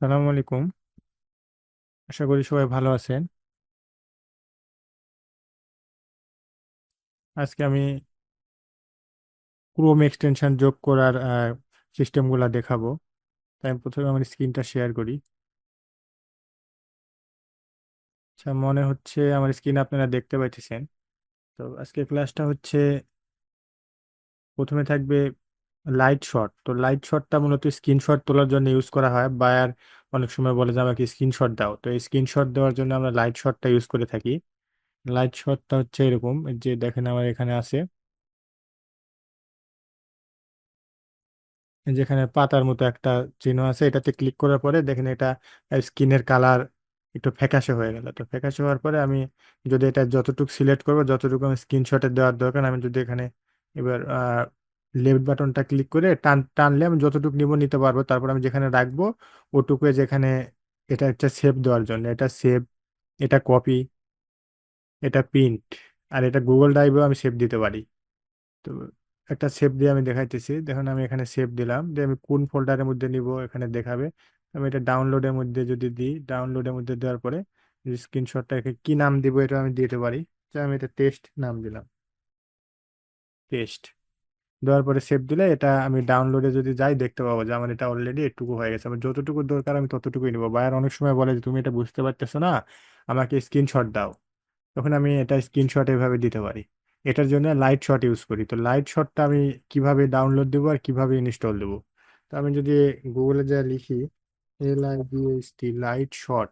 সালাম আলাইকুম। আশা করি সবাই ভালো আছেন। আজকে আমি ক্রোম এক্সটেনশন যোগ করার সিস্টেমগুলো দেখাবো। তাই আমি প্রথমে আমার স্ক্রিনটা শেয়ার করি। আচ্ছা মনে হচ্ছে আমার স্ক্রিন আপনারা দেখতে পাইতেছেন। তো আজকে ক্লাসটা হচ্ছে, প্রথমে থাকবে লাইট শট তো লাইট শটটা মূলত স্ক্রিনশট তোলার জন্য ইউজ করা হয়। বায়ার অনেক সময় বলে যে, আমাকে স্ক্রিনশট দাও। তো এই স্ক্রিনশট দেওয়ার জন্য আমরা লাইট শটটা ইউজ করে থাকি। লাইট শটটা হচ্ছে এরকম যে দেখেন আমার এখানে আছে। যেখানে পাতার মতো একটা চিহ্ন আছে, এটাতে ক্লিক করার পরে দেখেন এটা স্কিনের কালার একটু ফ্যাকাশে হয়ে গেল। তো ফ্যাকাশে হওয়ার পরে আমি যদি এটা যতটুকু সিলেক্ট করব, যতটুকু আমি স্ক্রিনশটে দেওয়ার দরকার, আমি যদি এখানে এবার লেফট বাটনটা ক্লিক করে টান, টানলে আমি যতটুকু নিব নিতে পারব। তারপর আমি যেখানে রাখব ওটুকু যেখানে এটা একটা সেভ দেওয়ার জন্য, এটা সেভ এটা কপি এটা প্রিন্ট আর এটা গুগল ড্রাইভেও আমি সেভ দিতে পারি। তো একটা সেভ দিয়ে আমি দেখাইতেছি। দেখুন আমি এখানে সেভ দিলাম যে আমি কোন ফোল্ডারের মধ্যে নিব এখানে দেখাবে। আমি এটা ডাউনলোডের মধ্যে যদি দিই ডাউনলোডের মধ্যে দেওয়ার পরে স্ক্রিনশটটা কি নাম দিব এটা আমি দিতে পারি। আমি এটা টেস্ট নাম দিলাম। টেস্ট দেওয়ার পরে সেভ দিলে এটা আমি ডাউনলোডে যদি যাই দেখতে পাবো যে আমার এটা অলরেডি একটুকু হয়ে গেছে। আমার যতটুকু দরকার আমি ততটুকুই নিবো। বায়ার অনেক সময় বলে যে, তুমি এটা বুঝতে পারতেছো না, আমাকে স্ক্রিনশট দাও। তখন আমি এটা স্ক্রিনশট এভাবে দিতে পারি। এটার জন্য লাইট শট ইউজ করি। তো লাইট শটটা আমি কীভাবে ডাউনলোড দেবো আর কীভাবে ইনস্টল দেবো? তো আমি যদি গুগলে যা লিখি L I D S T light shot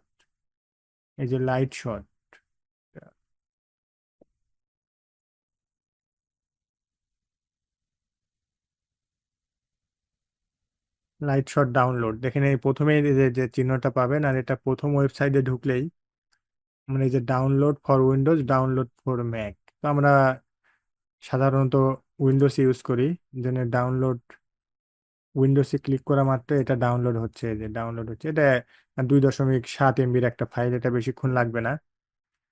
এই যে light shot light shot download. দেখেন এই প্রথমে যে চিহ্নটা পাবেন, আর এটা প্রথম ওয়েবসাইটে ঢুকলেই মানে এই যে download for Windows, download for Mac. তো আমরা সাধারণত উইন্ডোজ ইউজ করি জন্য ডাউনলোড উইন্ডোজে ক্লিক করা মাত্র এটা ডাউনলোড হচ্ছে যে ডাউনলোড হচ্ছে। এটা দুই দশমিক সাত এমবির একটা ফাইল, এটা বেশিক্ষণ লাগবে না।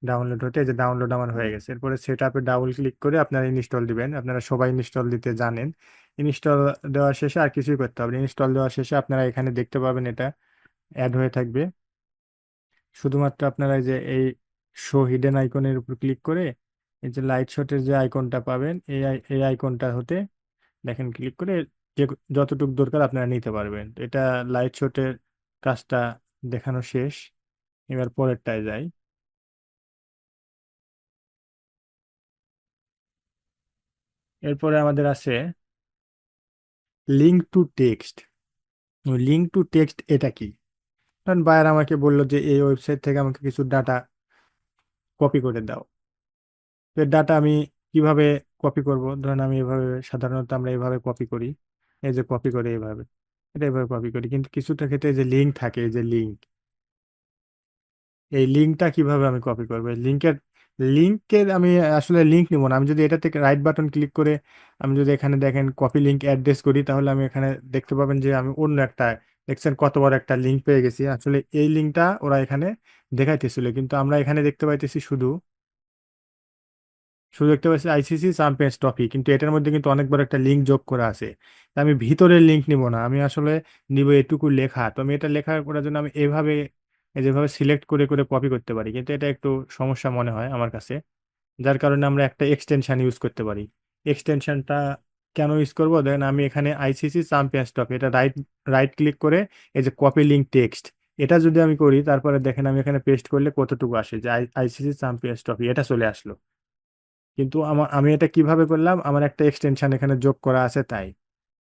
ডাউনলোড হতে যে ডাউনলোড আমার হয়ে গেছে। এরপরে সেট আপে ডাবল ক্লিক করে আপনারা ইনস্টল দিবেন। আপনারা সবাই ইনস্টল দিতে জানেন। ইনস্টল দেওয়ার শেষে আর কিছুই করতে হবে ইনস্টল দেওয়ার শেষে আপনারা এখানে দেখতে পাবেন এটা অ্যাড হয়ে থাকবে। শুধুমাত্র আপনারা যে, এই শো হিডেন আইকনের উপর ক্লিক করে এই যে লাইট শটের যে আইকনটা পাবেন, এই এই আইকনটা হতে দেখেন ক্লিক করে যে, যতটুকু দরকার আপনারা নিতে পারবেন। এটা লাইট শটের কাজটা দেখানো শেষ। এবার পরেরটায় যাই। এরপরে আমাদের আছে link to text link to text এটা কি? কারণ বায়ার আমাকে বলল যে এই ওয়েবসাইট থেকে আমাকে কিছু ডাটা কপি করে দাও। তো ডাটা আমি কীভাবে কপি করব? ধরেন আমি এভাবে, সাধারণত আমরা এভাবে কপি করি। এই যে কপি করে এভাবে, এটা এভাবে কপি করি। কিন্তু কিছুটা ক্ষেত্রে যে লিঙ্ক থাকে, এই যে লিঙ্ক এই লিঙ্কটা কীভাবে আমি কপি করব? লিঙ্কের লিঙ্কের আমি আসলে লিঙ্ক নিব না। আমি যদি এটা থেকে রাইট বাটন ক্লিক করে আমি যদি এখানে দেখেন কপি লিঙ্ক অ্যাড্রেস করি, তাহলে আমি এখানে দেখতে পাবেন যে আমি অন্য একটা, দেখছেন কত বড় একটা লিঙ্ক পেয়ে গেছি। আসলে এই লিঙ্কটা ওরা এখানে দেখাইতেছিল, কিন্তু আমরা এখানে দেখতে পাইতেছি শুধু শুধু দেখতে পাচ্ছি আইসিসি চ্যাম্পিয়ন্স ট্রফি কিন্তু এটার মধ্যে কিন্তু অনেক বড় একটা লিঙ্ক যোগ করা আছে। আমি ভিতরের লিঙ্ক নিব না, আমি আসলে নিব এটুকু লেখা। তো আমি এটা লেখা করার জন্য আমি এভাবে যেভাবে সিলেক্ট করে করে কপি করতে পারি। কিন্তু এটা একটু সমস্যা মনে হয় আমার কাছে। যার কারণে আমরা একটা এক্সটেনশান ইউজ করতে পারি। এক্সটেনশনটা কেন ইউজ করব? দেখেন আমি এখানে আইসিসি চ্যাম্পিয়ন্স ট্রফি এটা রাইট রাইট ক্লিক করে এই যে কপি লিঙ্ক টেক্সট এটা যদি আমি করি, তারপরে দেখেন আমি এখানে পেস্ট করলে কতটুকু আসে? যে আইসিসি চ্যাম্পিয়ন্স ট্রফি এটা চলে আসলো। কিন্তু আমার আমি এটা কীভাবে করলাম? আমার একটা এক্সটেনশন এখানে যোগ করা আছে তাই।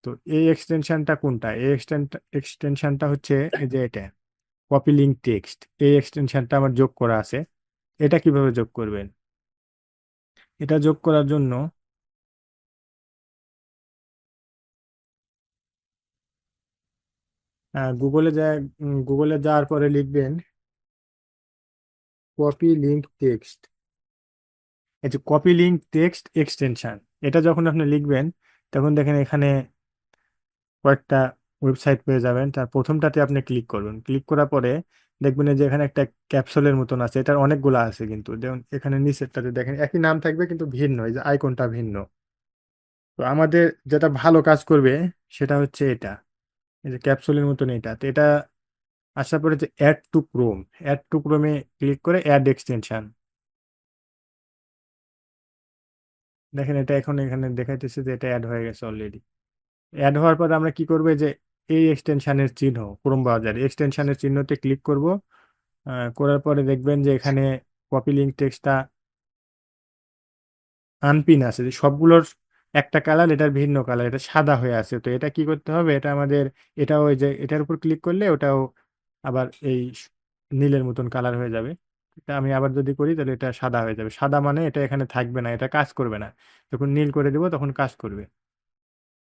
তো এই এক্সটেনশানটা কোনটা? এই এক্সটেনশানটা হচ্ছে এই যে এটা। কপি লিঙ্ক টেক্সট এই এক্সটেনশনটা আমার যোগ করা আছে। এটা কীভাবে যোগ করবেন? এটা যোগ করার জন্য গুগলে যা গুগলে যাওয়ার পরে লিখবেন কপি লিঙ্ক টেক্সট এই যে কপি লিঙ্ক টেক্সট এক্সটেনশন এটা যখন আপনি লিখবেন, তখন দেখেন এখানে কয়েকটা ওয়েবসাইট পেয়ে যাবেন। তার প্রথমটাতে আপনি ক্লিক করবেন ক্লিক করার পরে দেখবেন যে এখানে একটা ক্যাপসুলের মতন আছে। এটার অনেকগুলো আছে কিন্তু। যেমন এখানে নিচেরটাতে দেখেন, একই নাম থাকবে কিন্তু ভিন্ন। এই যে আইকনটা ভিন্ন। তো আমাদের যেটা ভালো কাজ করবে সেটা হচ্ছে এটা। এই যে ক্যাপসুলের মতন এটা। তো এটা আসার পরে যে add to Chrome add to ক্রোমে click করে অ্যাড এক্সটেনশন দেখেন এটা এখন এখানে দেখাইতেছে যে এটা অ্যাড হয়ে গেছে অলরেডি অ্যাড হওয়ার পর আমরা কি করব? যে এই এক্সটেনশানের চিহ্ন ক্রোম ব্রাউজার এক্সটেনশনের চিহ্নতে ক্লিক করব। করার পরে দেখবেন যে এখানে কপি লিঙ্ক টেক্সটটা আনপিন আছে। যে সবগুলোর একটা কালার এটার ভিন্ন কালার এটা সাদা হয়ে আছে। তো এটা কি করতে হবে? এটা আমাদের, এটাও ওই যে, এটার উপর ক্লিক করলে ওটাও আবার এই নীলের মতন কালার হয়ে যাবে। এটা আমি আবার যদি করি তাহলে এটা সাদা হয়ে যাবে। সাদা মানে এটা এখানে থাকবে না, এটা কাজ করবে না। যখন নীল করে দেবো তখন কাজ করবে।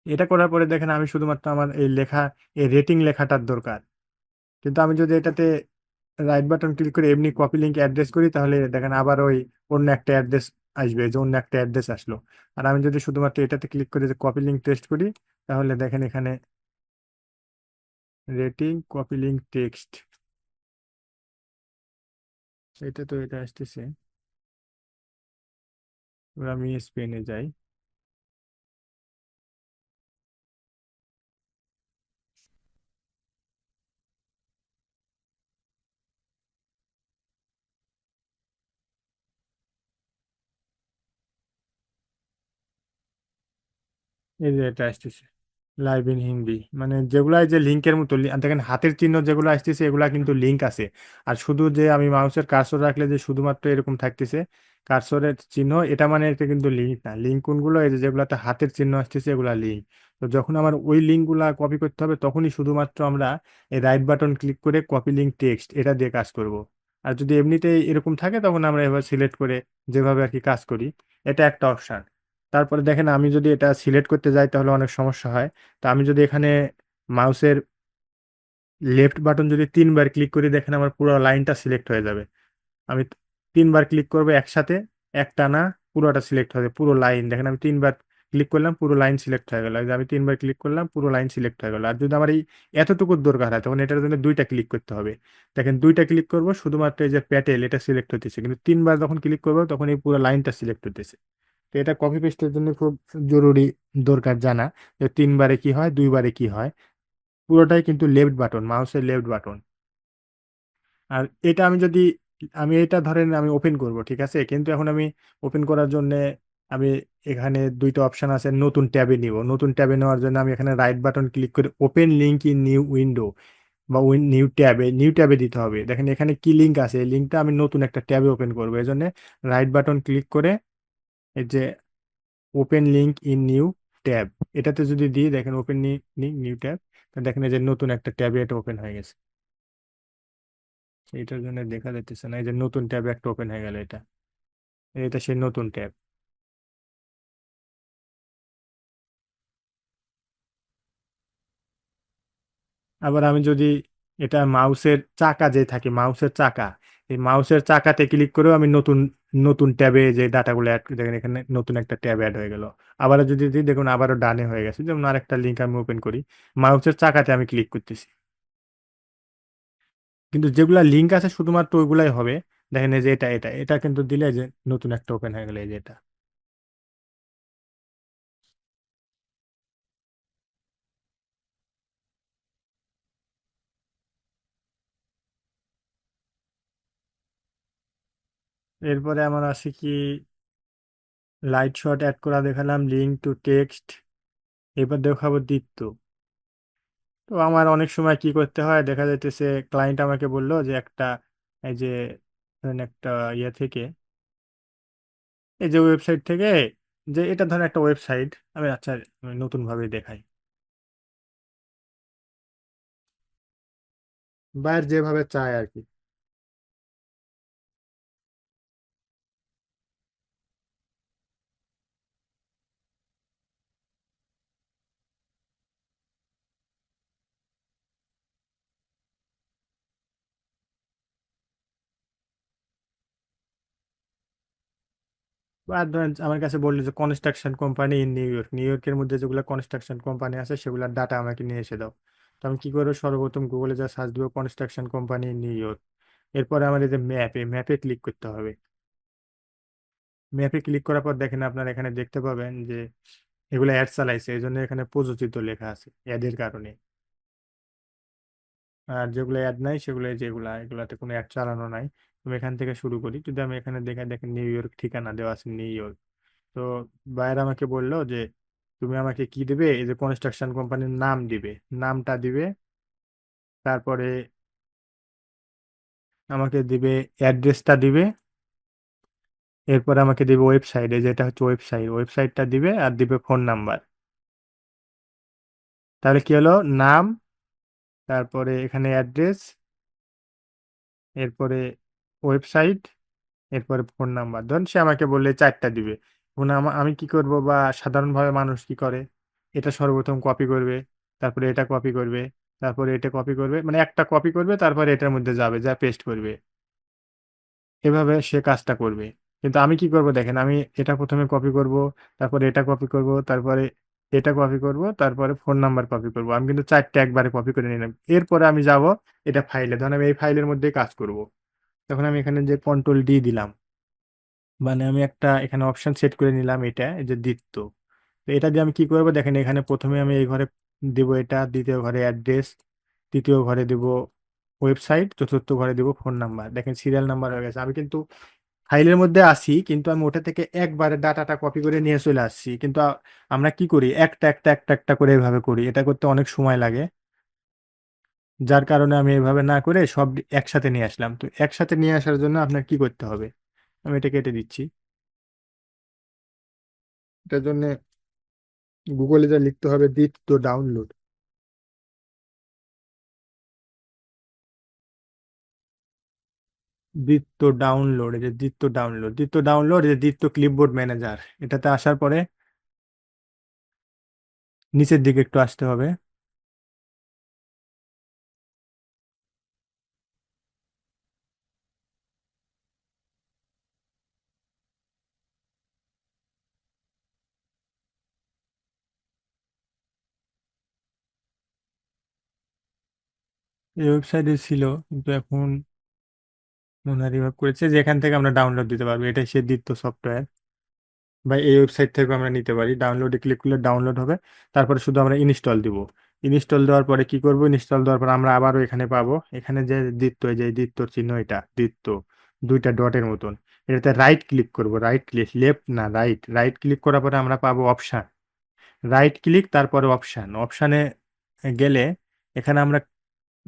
এটা করার পরে দেখেন আমি শুধুমাত্র আমার এই লেখা, এই রেটিং লেখাটার দরকার। কিন্তু আমি যদি এটাতে রাইট বাটন ক্লিক করে এমনি কপি লিঙ্ক অ্যাড্রেস করি, তাহলে দেখেন আবার ওই অন্য একটা অ্যাড্রেস আসবে যে অন্য একটা অ্যাড্রেস আসলো। আর আমি যদি শুধুমাত্র এটাতে ক্লিক করে যে কপি লিঙ্ক টেস্ট করি, তাহলে দেখেন এখানে রেটিং কপি লিঙ্ক টেক্সট এটা তো এটা আসতেছে। আমি স্পেনে যাই। এই যে এটা আসতেছে লাইভ ইন হিন্দি মানে যেগুলা যে লিঙ্কের মতো দেখেন হাতের চিহ্ন যেগুলো আসতেছে, এগুলা কিন্তু লিঙ্ক আছে। আর শুধু যে আমি মাউসের কার্সর রাখলে যে শুধুমাত্র এরকম থাকতেছে কার্সরের চিহ্ন, এটা মানে এটা কিন্তু লিঙ্ক না। লিঙ্ক কোনগুলো? এই যে যেগুলাতে হাতের চিহ্ন আসতেছে, এগুলা লিঙ্ক তো যখন আমার ওই লিঙ্কগুলা কপি করতে হবে, তখনই শুধুমাত্র আমরা এই রাইট বাটন ক্লিক করে কপি লিঙ্ক টেক্সট এটা দিয়ে কাজ করব। আর যদি এমনিতেই এরকম থাকে, তখন আমরা এবার সিলেক্ট করে যেভাবে আর কি কাজ করি। এটা একটা অপশন তারপরে দেখেন আমি যদি এটা সিলেক্ট করতে যাই তাহলে অনেক সমস্যা হয়। তো আমি যদি এখানে মাউসের লেফট বাটন যদি তিনবার ক্লিক করি দেখেন আমার পুরো লাইনটা সিলেক্ট হয়ে যাবে। আমি তিনবার ক্লিক করব একসাথে একটানা পুরোটা সিলেক্ট হবে পুরো লাইন দেখেন আমি তিনবার ক্লিক করলাম, পুরো লাইন সিলেক্ট হয়ে গেল। আমি তিনবার ক্লিক করলাম, পুরো লাইন সিলেক্ট হয়ে গেল। আর যদি আমার এই এতটুকুর দরকার হয়, তখন এটার জন্য দুইটা ক্লিক করতে হবে। দেখেন দুইটা ক্লিক করব, শুধুমাত্র এই যে প্যাটেল এটা সিলেক্ট হতেছে কিন্তু তিনবার যখন ক্লিক করব তখন এই পুরো লাইনটা সিলেক্ট হতেছে তো এটা কপি পেস্টের জন্য খুব জরুরি দরকার জানা যে তিনবারে কি হয়, দুইবারে কি হয়। পুরোটাই কিন্তু লেফট বাটন, মাউসের লেফট বাটন। আর এটা আমি যদি, আমি এটা ধরেন আমি ওপেন করব, ঠিক আছে? কিন্তু এখন আমি ওপেন করার জন্য আমি এখানে দুইটা অপশান আছে, নতুন ট্যাবে নিব। নতুন ট্যাবে নেওয়ার জন্য আমি এখানে রাইট বাটন ক্লিক করে open link in new window বা উইন নিউ ট্যাবে নিউ ট্যাবে দিতে হবে। দেখেন এখানে কি লিঙ্ক আছে? এই লিঙ্কটা আমি নতুন একটা ট্যাবে ওপেন করব। এই জন্য রাইট বাটন ক্লিক করে এই যে open link in new tab এটাতে যদি দিই, দেখেন ওপেন নিউ ট্যাব দেখেন এই যে নতুন একটা ট্যাবে এটা ওপেন হয়ে গেছে। এইটার জন্য দেখা যাইতেছে না, এই যে নতুন ট্যাব একটা ওপেন হয়ে গেল এটা। এটা সেই নতুন ট্যাব। আবার আমি যদি এটা মাউসের চাকা যে থাকে, মাউসের চাকা এই মাউসের চাকাতে ক্লিক করেও আমি নতুন নতুন ট্যাবে যে ডাটাগুলো অ্যাড দেখেন এখানে নতুন একটা ট্যাব অ্যাড হয়ে গেল। আবার যদি দিই দেখুন আবারও ডানে হয়ে গেছে। যেমন আরেকটা লিঙ্ক আমি ওপেন করি। মাউসের চাকাতে আমি ক্লিক করতেছি। কিন্তু যেগুলো লিঙ্ক আছে শুধুমাত্র ওইগুলাই হবে। দেখেন এই যে এটা এটা এটা কিন্তু দিলে যে নতুন একটা ওপেন হয়ে গেলে এই যে এটা। এরপরে আমার আছে কি লাইট শট অ্যাড করা দেখালাম লিঙ্ক টু টেক্সট এবার দেখাবো দীপ্ত। তো আমার অনেক সময় কি করতে হয়, দেখা যাইতেছে ক্লায়েন্ট আমাকে বলল যে একটা, এই যে ধরেন একটা ইয়ে থেকে, এই যে ওয়েবসাইট থেকে, যে এটা ধরেন একটা ওয়েবসাইট আমি আচ্ছা আমি নতুন ভাবে দেখাই। বাইর যেভাবে চায় আর কি। আর আমার কাছে বলল যে construction company in New York New ইয়র্কের মধ্যে যেগুলো কনস্ট্রাকশন কোম্পানি আছে সেগুলোর ডাটা আমাকে নিয়ে এসে দাও। তো আমি কি করব? সর্বপ্রথম গুগলে যা সার্চ দিব construction company in New York এরপরে আমার এই যে ম্যাপে ম্যাপে ক্লিক করতে হবে। ম্যাপে ক্লিক করার পর দেখেন আপনারা এখানে দেখতে পাবেন যে এগুলো অ্যাড চালাইছে এই জন্য এখানে প্রযোজিত লেখা আছে অ্যাডের কারণে। আর যেগুলো অ্যাড নাই, সেগুলো যেগুলা এগুলাতে কোনো অ্যাড চালানো নাই। তুমি এখান থেকে শুরু করি। যদি আমি এখানে দেখে, দেখেন নিউ ইয়র্ক ঠিকানা দেওয়া আছে নিউ ইয়র্ক তো বাইরে আমাকে বলল যে, তুমি আমাকে কি দিবে? এই যে কনস্ট্রাকশন কোম্পানির নাম দিবে। নামটা দিবে, তারপরে আমাকে দিবে অ্যাড্রেসটা দিবে। এরপর আমাকে দিবে ওয়েবসাইট এই যেটা হচ্ছে ওয়েবসাইট ওয়েবসাইটটা দিবে আর দিবে ফোন নাম্বার তাহলে কি হলো? নাম তারপরে এখানে অ্যাড্রেস এরপরে ওয়েবসাইট এরপরে ফোন নাম্বার ধরুন সে আমাকে বললে চারটা দিবে। এখন আমা- আমি কি করব বা সাধারণভাবে মানুষ কি করে? এটা সর্বপ্রথম কপি করবে, তারপরে এটা কপি করবে, তারপরে এটা কপি করবে মানে একটা কপি করবে, তারপরে এটার মধ্যে যাবে, যা পেস্ট করবে। এভাবে সে কাজটা করবে। কিন্তু আমি কি করব দেখেন, আমি এটা প্রথমে কপি করব, তারপরে এটা কপি করব, তারপরে এটা কপি করব, তারপরে ফোন নাম্বার কপি করব। আমি কিন্তু চারটে একবারে কপি করে নিলাম। এরপরে আমি যাব এটা ফাইলে ধরেন আমি এই ফাইলের মধ্যেই কাজ করব। তখন আমি এখানে যে কন্ট্রোল ডি দিলাম মানে আমি একটা এখানে অপশন সেট করে নিলাম এটা যে দ্বিত্ব। তো এটা দিয়ে আমি কি করব? দেখেন এখানে প্রথমে আমি এই ঘরে দিব এটা, দ্বিতীয় ঘরে অ্যাড্রেস তৃতীয় ঘরে দিব ওয়েবসাইট চতুর্থ ঘরে দিব ফোন নাম্বার দেখেন সিরিয়াল নাম্বার হয়ে গেছে। আমি কিন্তু ফাইলের মধ্যে আসি কিন্তু আমি ওটা থেকে একবারে ডাটাটা কপি করে নিয়ে চলে আসছি। কিন্তু আমরা কি করি? একটা একটা একটা একটা করে এভাবে করি। এটা করতে অনেক সময় লাগে। যার কারণে আমি এভাবে না করে সব একসাথে নিয়ে আসলাম। তো একসাথে নিয়ে আসার জন্য আপনার কি করতে হবে? আমি এটা কেটে দিচ্ছি। এটার জন্য গুগলে যা লিখতে হবে দ্বিত্ব ডাউনলোড দ্বিত্ব ডাউনলোড এই যে দ্বিত্ব ডাউনলোড দ্বিত্ব ডাউনলোড এই যে দ্বিত্ব ক্লিপবোর্ড ম্যানেজার এটাতে আসার পরে নিচের দিকে একটু আসতে হবে। এই ওয়েবসাইটে ছিল, কিন্তু এখন মনে রিভাইভ করেছে যে এখান থেকে আমরা ডাউনলোড দিতে পারব। এটাই সে দ্বিত্ব সফটওয়্যার বা এই ওয়েবসাইট থেকে আমরা নিতে পারি। ডাউনলোডে ক্লিক করলে ডাউনলোড হবে। তারপরে শুধু আমরা ইনস্টল দিব। ইনস্টল দেওয়ার পরে কি করব? ইনস্টল দেওয়ার পর আমরা আবারও এখানে পাবো। এখানে যে দ্বিত্ব যে দ্বিত্বর চিহ্ন এটা দ্বিত্ব দুইটা ডটের মতন। এটাতে রাইট ক্লিক করব। রাইট ক্লিক লেফট না রাইট রাইট ক্লিক করার পরে আমরা পাবো অপশান রাইট ক্লিক তারপরে অপশান অপশানে গেলে এখানে আমরা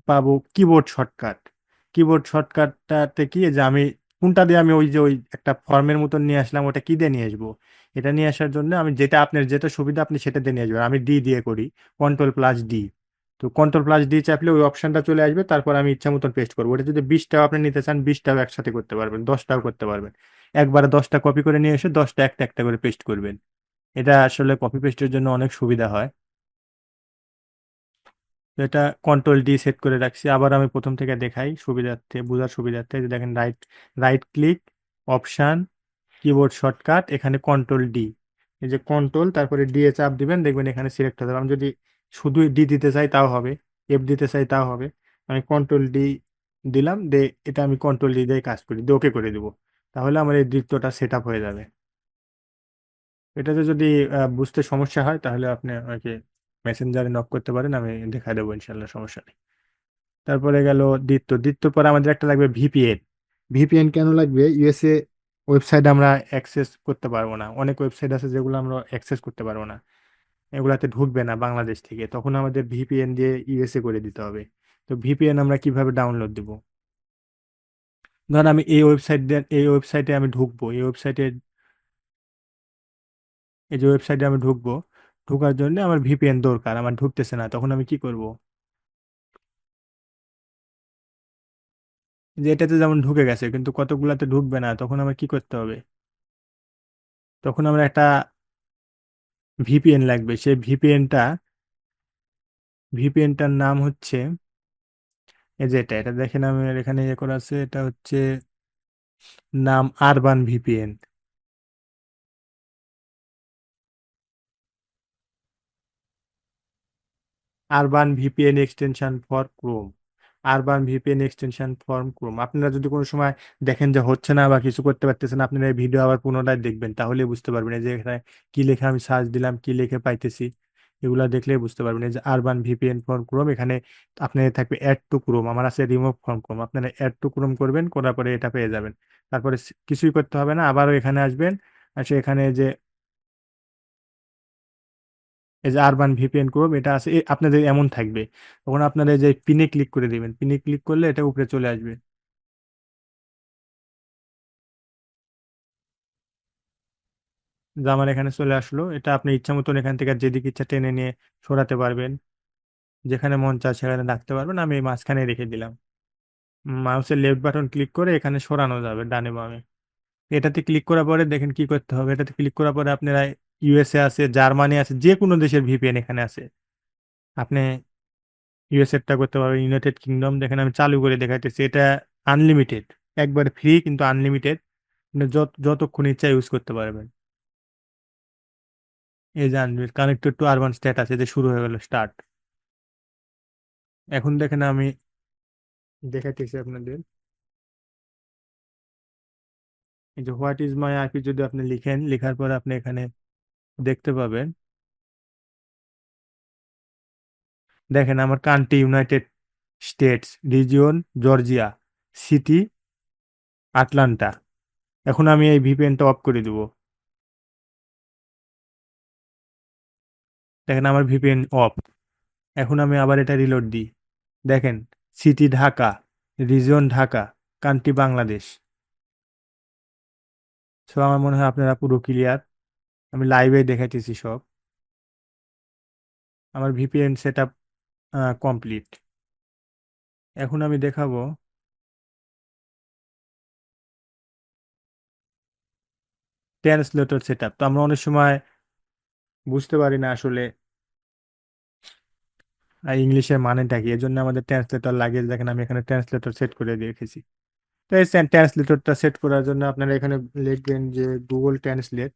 পাবো কিবোর্ড শর্টকাট কিবোর্ড শর্টকাটটাতে কি, যে আমি কোনটা দিয়ে আমি ওই যে ওই একটা ফর্মের মতন নিয়ে আসলাম, ওটা কি দিয়ে নিয়ে আসব? এটা নিয়ে আসার জন্য আমি যেটা আপনার যেটা সুবিধা আপনি সেটা দিয়ে নিয়ে আসবেন। আমি ডি দিয়ে করি কন্ট্রোল প্লাস ডি তো কন্ট্রোল প্লাস ডি চাপলে ওই অপশনটা চলে আসবে, তারপর আমি ইচ্ছা মতন পেস্ট করব। ওটা যদি বিশটাও আপনি নিতে চান, বিশটাও একসাথে করতে পারবেন, দশটাও করতে পারবেন। একবারে দশটা কপি করে নিয়ে এসে দশটা একটা একটা করে পেস্ট করবেন। এটা আসলে কপি পেস্টের জন্য অনেক সুবিধা হয়। এটা কন্ট্রোল ডি সেট করে রাখছি। আবার আমি প্রথম থেকে দেখাই সুবিধার্থে, বোঝার সুবিধার্থে। যে দেখেন right right click option keyboard shortcut এখানে কন্ট্রোল ডি এই যে কন্ট্রোল তারপরে ডি এ চাপ দিবেন, দেখবেন এখানে সিলেক্ট হয়ে যাবে। আমি যদি শুধু ডি দিতে চাই, তাও হবে। এফ দিতে চাই, তাও হবে। আমি কন্ট্রোল ডি দিলাম দে এটা আমি কন্ট্রোল ডি দিয়ে কাজ করি, দিয়ে ওকে করে দিব। তাহলে আমার এই দৃত্যটা সেট হয়ে যাবে। এটাতে যদি বুঝতে সমস্যা হয়, তাহলে আপনি আমাকে মেসেঞ্জারে নক করতে পারেন, আমি দেখা দেবো ইনশাল্লাহ সমস্যা নেই। তারপরে গেল দ্বিত্ব। দ্বিতীয় পরে আমাদের একটা লাগবে ভিপিএন ভিপিএন কেন লাগবে? ইউএসএ ওয়েবসাইট আমরা অ্যাক্সেস করতে পারব না। অনেক ওয়েবসাইট আছে যেগুলো আমরা অ্যাক্সেস করতে পারব না। এগুলাতে ঢুকবে না বাংলাদেশ থেকে। তখন আমাদের ভিপিএন দিয়ে ইউএসএ করে দিতে হবে। তো ভিপিএন আমরা কীভাবে ডাউনলোড দিব? ধর আমি এই ওয়েবসাইট এই ওয়েবসাইটে আমি ঢুকবো। এই ওয়েবসাইটে এই যে ওয়েবসাইটে আমি ঢুকবো। ঢোকার জন্য আমার ভিপিএন দরকার, আমার ঢুকতেছে না, তখন আমি কি করব? যে এটাতে যেমন ঢুকে গেছে, কিন্তু কতগুলাতে ঢুকবে না, তখন আমার কি করতে হবে? তখন আমার একটা ভিপিএন লাগবে, সেই ভিপিএনটা ভিপিএনটার নাম হচ্ছে, এই যে এটা এটা দেখেন আমি এখানে ইয়ে করা আছে, এটা হচ্ছে নাম urban VPN urban VPN extension for Chrome urban VPN extension for Chrome আপনারা যদি কোনো সময় দেখেন যে হচ্ছে না বা কিছু করতে পারতেছেন, আপনারা এই ভিডিও আবার পুনরায় দেখবেন, তাহলে বুঝতে পারবেন যে এখানে কি লেখে আমি সার্চ দিলাম, কি লিখে পাইতেছি, এগুলা দেখলেই বুঝতে পারবেন। যে আরবান ভিপিএন ফর্ম ক্রোম এখানে আপনার থাকবে অ্যাড টু ক্রোম আমার আছে রিমুভ ফর্ম ক্রোম আপনারা অ্যাড টু ক্রোম করবেন, করার পরে এটা পেয়ে যাবেন। তারপরে কিছুই করতে হবে না, আবারও এখানে আসবেন আসে এখানে যে এই যে আরবান ভিপিএন ক্রোম এটা আছে আপনাদের এমন থাকবে। তখন আপনারা যে পিনে ক্লিক করে দিবেন। পিনে ক্লিক করলে এটা উপরে চলে আসবে। যে আমার এখানে চলে আসলো, এটা আপনি ইচ্ছা মতন এখান থেকে যেদিকে ইচ্ছা টেনে নিয়ে সরাতে পারবেন। যেখানে মন চায় সেখানে রাখতে পারবেন। আমি এই মাঝখানে রেখে দিলাম। মাউসের লেফট বাটন ক্লিক করে এখানে সরানো যাবে, ডানে বামে। এটাতে ক্লিক করার পরে দেখেন কি করতে হবে। এটাতে ক্লিক করার পরে আপনারা ইউএসএ আছে জার্মানি আছে যে কোনো দেশের ভিপিএন এখানে আছে। আপনি ইউএসএ টা করতে পারবেন ইউনাইটেড কিংডম দেখেন আমি চালু করে দেখাইতেছি, এটা আনলিমিটেড একবার ফ্রি কিন্তু আনলিমিটেড যত, যতক্ষণ ইচ্ছা ইউজ করতে পারবেন। এই যে আনলিমিটেড কানেক্টেড টু আরবান এই যে শুরু হয়ে গেল স্টার্ট এখন দেখেন আমি দেখাইতেছি আপনাদের। এই যে হোয়াট ইজ মাই আইপি যদি আপনি লিখেন, লেখার পর আপনি এখানে দেখতে পাবেন। দেখেন আমার country United States region Georgia city Atlanta এখন আমি এই ভিপিএনটা অফ করে দিব। দেখেন আমার ভিপিএন অফ এখন আমি আবার এটা রিলোড দিই। দেখেন city Dhaka region Dhaka country Bangladesh so আমার মনে হয় আপনারা পুরো ক্লিয়ার আমি লাইভে দেখাইতেছি সব। আমার ভিপিএন সেট আপ কমপ্লিট এখন আমি দেখাবো। ট্রান্সলেটর সেট আপ তো আমরা অনেক সময় বুঝতে পারি না আসলে ইংলিশের মানেটা কি। এর জন্য আমাদের ট্রান্সলেটর লাগে দেখেন আমি এখানে ট্রান্সলেটর সেট করে রেখেছি। তো এই ট্রান্সলেটরটা সেট করার জন্য আপনারা এখানে লিখবেন যে গুগল ট্রান্সলেট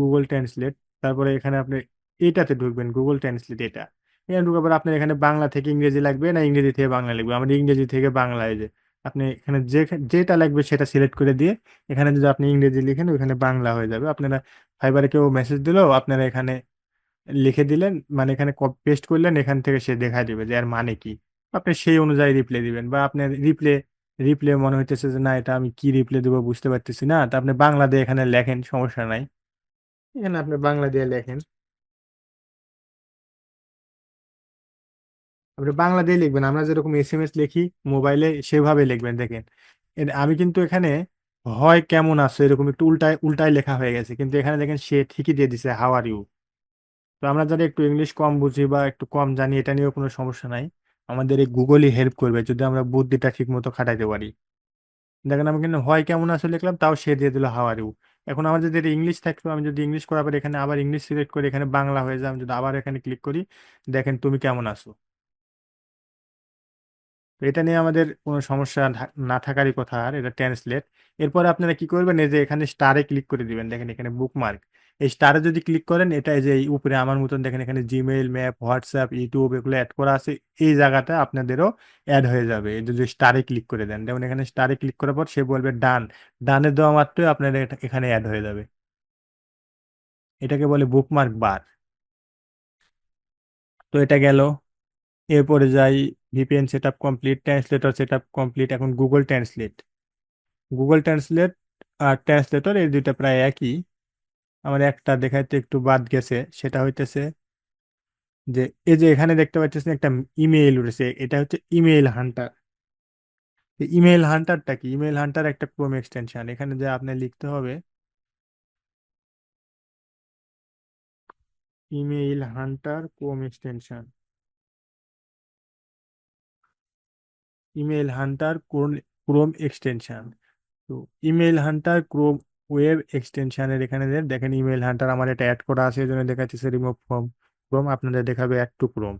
গুগল ট্রান্সলেট তারপরে এখানে আপনি এটাতে ঢুকবেন গুগল ট্রান্সলেট এটা। এখানে ঢুকার পর আপনার এখানে বাংলা থেকে ইংরেজি লাগবে না ইংরেজি থেকে বাংলা লিখবে। আমাদের ইংরেজি থেকে বাংলা যে আপনি এখানে যে যেটা লাগবে সেটা সিলেক্ট করে দিয়ে এখানে যদি আপনি ইংরেজি লিখেন ওইখানে বাংলা হয়ে যাবে। আপনারা ফাইবারে কেউ মেসেজ দিলেও আপনারা এখানে লিখে দিলেন মানে এখানে পেস্ট করলেন, এখান থেকে সে দেখায় দিবে যে এর মানে কি। আপনি সেই অনুযায়ী রিপ্লে দিবেন বা আপনার রিপ্লে রিপ্লে মনে হইতেছে যে না, এটা আমি কি রিপ্লে দেবো বুঝতে পারতেছি না। তা আপনি বাংলা দিয়ে এখানে লেখেন, সমস্যা নাই। এখানে আপনি বাংলা দিয়ে লেখেন। আপনি বাংলা দিয়ে লিখবেন। আমরা যেরকম এস এম এস লিখি, মোবাইলে সেভাবে লিখবেন, দেখেন। আমি কিন্তু এখানে হয় কেমন আছো, এরকম একটু উল্টায় উল্টায় লেখা হয়ে গেছে। কিন্তু এখানে দেখেন, সে ঠিকই দিয়ে দিছে হাউ আর ইউ তো আমরা যারা একটু ইংলিশ কম বুঝি বা একটু কম জানি, এটা নিয়েও কোনো সমস্যা নাই। আমাদের এই গুগলই হেল্প করবে, যদি আমরা বুদ্ধিটা ঠিক মতো খাটাইতে পারি। দেখেন, আমি কিন্তু হয় কেমন আছো লিখলাম, তাও সে দিয়ে দিল হাউ আর ইউ এখন আমার যদি এটা ইংলিশ থাকতো, আমি যদি ইংলিশ করার পর এখানে আবার ইংলিশ সিলেক্ট করে এখানে বাংলা হয়ে যায়, আমি যদি আবার এখানে ক্লিক করি, দেখেন তুমি কেমন আছো। এটা নিয়ে আমাদের কোনো সমস্যা না থাকারই কথা আর, এটা ট্রান্সলেট এরপরে আপনারা কি করবেন, এই যে এখানে স্টারে ক্লিক করে দিবেন, দেখেন এখানে বুকমার্ক এই স্টারে যদি ক্লিক করেন এটা এই যে এই উপরে আমার মতন দেখেন এখানে জিমেইল ম্যাপ হোয়াটসঅ্যাপ ইউটিউব এগুলো অ্যাড করা আছে, এই জায়গাটা আপনাদেরও অ্যাড হয়ে যাবে। যদি স্টারে ক্লিক করে দেন, যেমন এখানে স্টারে ক্লিক করার পর সে বলবে ডান ডানে দেওয়া মাত্রই আপনার এখানে অ্যাড হয়ে যাবে। এটাকে বলে বুকমার্ক বার তো এটা গেল। এরপরে যাই VPN set up complete translator set up complete এখন গুগল ট্রান্সলেট গুগল ট্রান্সলেট আর ট্রান্সলেটর এই দুইটা প্রায় একই। আমার একটা দেখাইতে একটু বাদ গেছে, সেটা হইতেছে যে, এই যে এখানে দেখতে পাচ্ছেন একটা ইমেইল উঠেছে, এটা হচ্ছে ইমেইল হান্টার। ইমেইল হান্টারটা কি? ইমেইল হান্টার একটা ক্রোম এক্সটেনশন, এখানে যে আপনি লিখতে হবে, email hunter Chrome extension. Email hunter Chrome extension. তো ইমেইল হান্টার ক্রোম ওয়েব এক্সটেনশানের এখানে দেখেন ইমেল হান্টার আমার এটা অ্যাড করা আছে এই জন্য দেখাচ্ছে রিমুভ ফ্রম ক্রোম আপনাদের দেখাবে অ্যাড টু ক্রোম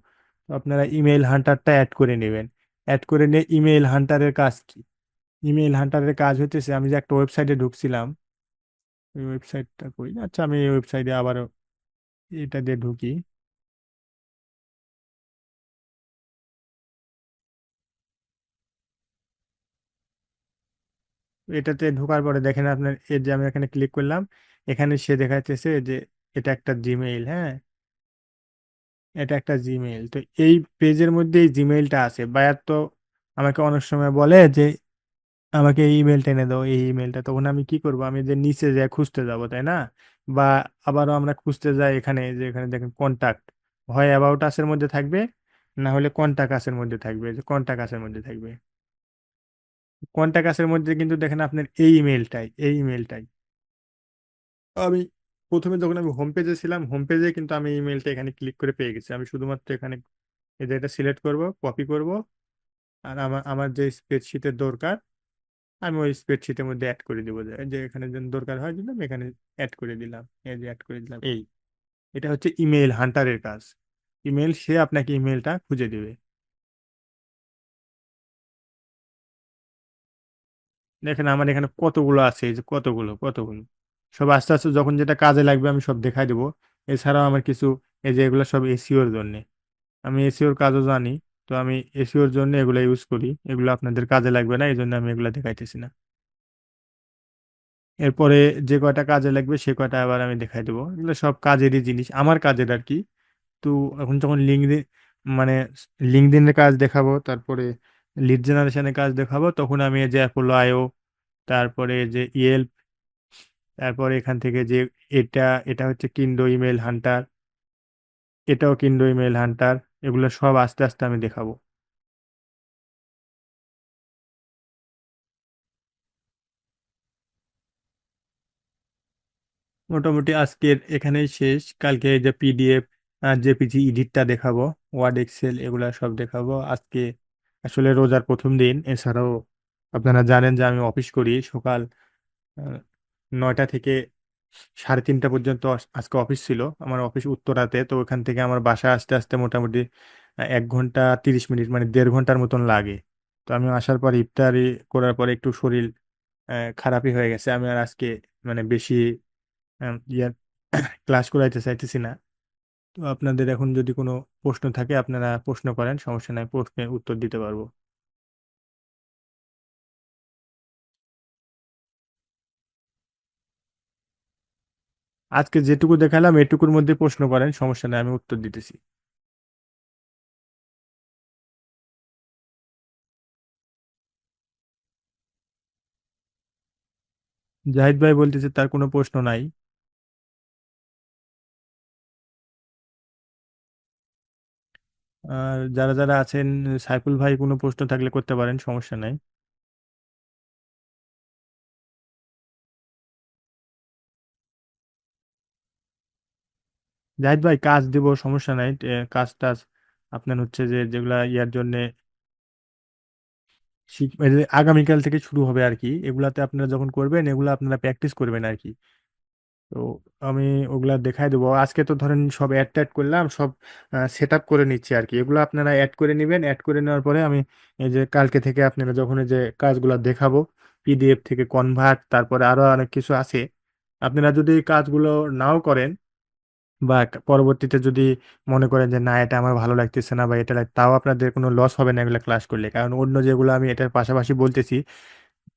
তো আপনারা ইমেল হান্টারটা অ্যাড করে নেবেন। অ্যাড করে নিয়ে ইমেল হান্টারের কাজ কি? ইমেল হান্টারের কাজ হচ্ছে আমি যে একটা ওয়েবসাইটে ঢুকছিলাম, ওই ওয়েবসাইটটা করি। আচ্ছা আমি এই ওয়েবসাইটে আবারও এটা দিয়ে ঢুকি। এটাতে ঢোকার পরে দেখেন আপনার এই যে আমি এখানে ক্লিক করলাম, এখানে সে দেখাচ্ছে যে এটা একটা জিমেইল হ্যাঁ? এটা একটা জিমেইল তো এই পেজের মধ্যে এই জিমেইলটা আছে। বায়ার তো আমাকে অনেক সময় বলে যে, আমাকে এই ইমেলটা এনে দাও, এই ইমেলটা তখন আমি কি করব? আমি যে নিচে যাই খুঁজতে যাব, তাই না? বা আবারও আমরা খুঁজতে যাই এখানে, যে এখানে দেখেন কন্টাক্ট হয় অ্যাবাউট আসের মধ্যে থাকবে, না হলে কন্টাক্ট আসের মধ্যে থাকবে, যে কন্টাক্ট আসের মধ্যে থাকবে। কন্টাক্ট আসের মধ্যে কিন্তু দেখেন আপনার এই ইমেলটাই এই ইমেলটাই আমি প্রথমে যখন আমি হোম পেজে ছিলাম হোম পেজে কিন্তু আমি ইমেলটা এখানে ক্লিক করে পেয়ে গেছি। আমি শুধুমাত্র এখানে যে এটা সিলেক্ট করব কপি করব, আর আমার আমার যে স্প্রেডশিটের দরকার, আমি ওই স্প্রেডশিটের মধ্যে অ্যাড করে দিব। যে যে এখানে যেন দরকার হয় যদি আমি এখানে অ্যাড করে দিলাম, এই যে অ্যাড করে দিলাম, এই। এটা হচ্ছে ইমেল হান্টারের কাজ। ইমেল সে আপনাকে ইমেলটা খুঁজে দিবে। দেখেন আমার এখানে কতগুলো আছে, এই যে কতগুলো কতগুলো। সব আস্তে আস্তে যখন যেটা কাজে লাগবে আমি সব দেখাই দেবো। এছাড়াও আমার কিছু, এই যে এগুলো সব এসিওর জন্যে। আমি এসিওর কাজও জানি, তো আমি এসিওর জন্য এগুলো ইউজ করি। এগুলো আপনাদের কাজে লাগবে না এই জন্য আমি এগুলো দেখাইতেছি না। এরপরে যে কয়টা কাজে লাগবে সে কয়টা আবার আমি দেখাই দেবো। এগুলো সব কাজেরই জিনিস, আমার কাজের আর কি। তো এখন যখন লিঙ্কডিন মানে লিঙ্কডিনের কাজ দেখাবো, তারপরে লিড জেনারেশনের কাজ দেখাবো, তখন আমি যে অ্যাপোলো আইও তারপরে যে ইয়েল্প তারপরে এখান থেকে যে এটা এটা হচ্ছে কিন্ডো ইমেল হান্টার এটাও কিন্ডো ইমেল হান্টার এগুলো সব আস্তে আস্তে আমি দেখাবো। মোটামুটি আজকের এখানেই শেষ, কালকে এই যে পিডিএফ আর জেপিজি ইডিটটা দেখাবো ওয়ার্ড এক্সেল এগুলা সব দেখাবো, আজকে আসলে রোজার প্রথম দিন, এছাড়াও আপনারা জানেন যে আমি অফিস করি সকাল নয়টা থেকে সাড়ে তিনটা পর্যন্ত আজকে অফিস ছিল, আমার অফিস উত্তরাতে। তো ওখান থেকে আমার বাসায় আসতে আসতে মোটামুটি এক ঘণ্টা তিরিশ মিনিট মানে দেড় ঘণ্টার মতন লাগে। তো আমি আসার পর ইফতারি করার পরে একটু শরীর খারাপই হয়ে গেছে। আমি আর আজকে মানে বেশি ইয়ার ক্লাস করাইতে চাইতেছি না। তো আপনাদের এখন যদি কোনো প্রশ্ন থাকে, আপনারা প্রশ্ন করেন, সমস্যা নাই প্রশ্নের উত্তর দিতে পারব। আজকে যেটুকু দেখালাম, এটুকুর মধ্যে প্রশ্ন করেন, সমস্যা নাই, আমি উত্তর দিতেছি। জাহিদ ভাই বলতেছে, তার কোনো প্রশ্ন নাই। আর যারা যারা আছেন, সাইফুল ভাই কোনো প্রশ্ন থাকলে করতে পারেন, সমস্যা নাই। জাহিদ ভাই, কাজ দিব, সমস্যা নাই। কাজ টাজ আপনার হচ্ছে যে, যেগুলা ইয়ার জন্য আগামীকাল থেকে শুরু হবে আর কি, এগুলাতে আপনারা যখন করবেন, এগুলো আপনারা প্র্যাকটিস করবেন আর কি। তো আমি ওগুলা দেখাই দেবো। আজকে তো ধরেন সব অ্যাড ট্যাড করলাম, সব সেট আপ করে নিচ্ছি আর কি এগুলো আপনারা অ্যাড করে নেবেন। অ্যাড করে নেওয়ার পরে আমি এই যে কালকে থেকে আপনারা যখন এই যে কাজগুলো দেখাবো পিডিএফ থেকে কনভার্ট তারপরে আরও অনেক কিছু আছে, আপনারা যদি কাজগুলো নাও করেন বা পরবর্তীতে যদি মনে করেন যে, না, এটা আমার ভালো লাগতেছে না বা এটা তাও আপনাদের কোনো লস হবে না এগুলো ক্লাস করলে। কারণ অন্য যেগুলো আমি এটার পাশাপাশি বলতেছি,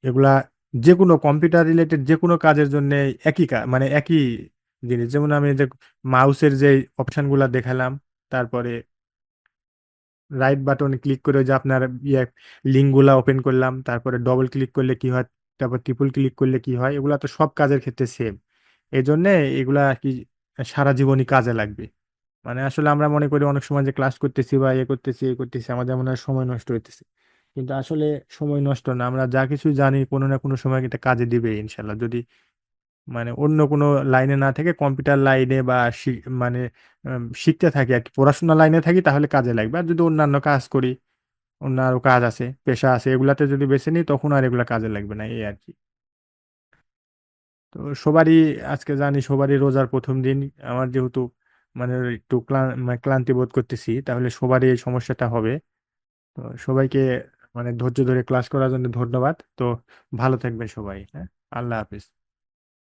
এগুলা যে কোনো কম্পিউটার রিলেটেড যে কোনো কাজের জন্য একই কাজ মানে একই জিনিস। যেমন আমি যে মাউসের যে অপশনগুলো দেখালাম, তারপরে রাইট বাটন ক্লিক করে যে আপনার ইয়ে লিঙ্কগুলা ওপেন করলাম, তারপরে ডবল ক্লিক করলে কি হয়, তারপর ট্রিপল ক্লিক করলে কি হয়, এগুলা তো সব কাজের ক্ষেত্রে সেম এই জন্যে এগুলা আর কি সারা জীবনই কাজে লাগবে। মানে আসলে আমরা মনে করি অনেক সময় যে ক্লাস করতেছি বা ইয়ে করতেছি এ করতেছি, আমাদের মনে হয় সময় নষ্ট হইতেছে। কিন্তু আসলে সময় নষ্ট না। আমরা যা কিছু জানি কোনো না কোনো সময় এটা কাজে দিবে ইনশাল্লাহ। যদি মানে অন্য কোনো লাইনে না থেকে কম্পিউটার লাইনে বা মানে শিখতে থাকি আর কি, পড়াশোনা লাইনে থাকি তাহলে কাজে লাগবে। আর যদি অন্যান্য কাজ করি অন্য আরও কাজ আছে, পেশা আছে, এগুলাতে যদি বেছে নিই তখন আর এগুলা কাজে লাগবে না, এই আর কি। তো সবারই, আজকে জানি সবারই রোজার প্রথম দিন। আমার যেহেতু মানে একটু মানে ক্লান্তি বোধ করতেছি, তাহলে সবারই এই সমস্যাটা হবে। তো সবাইকে মানে ধৈর্য ধরে ক্লাস করার জন্য ধন্যবাদ। তো ভালো থাকবেন সবাই হ্যাঁ? আল্লাহ হাফিজ।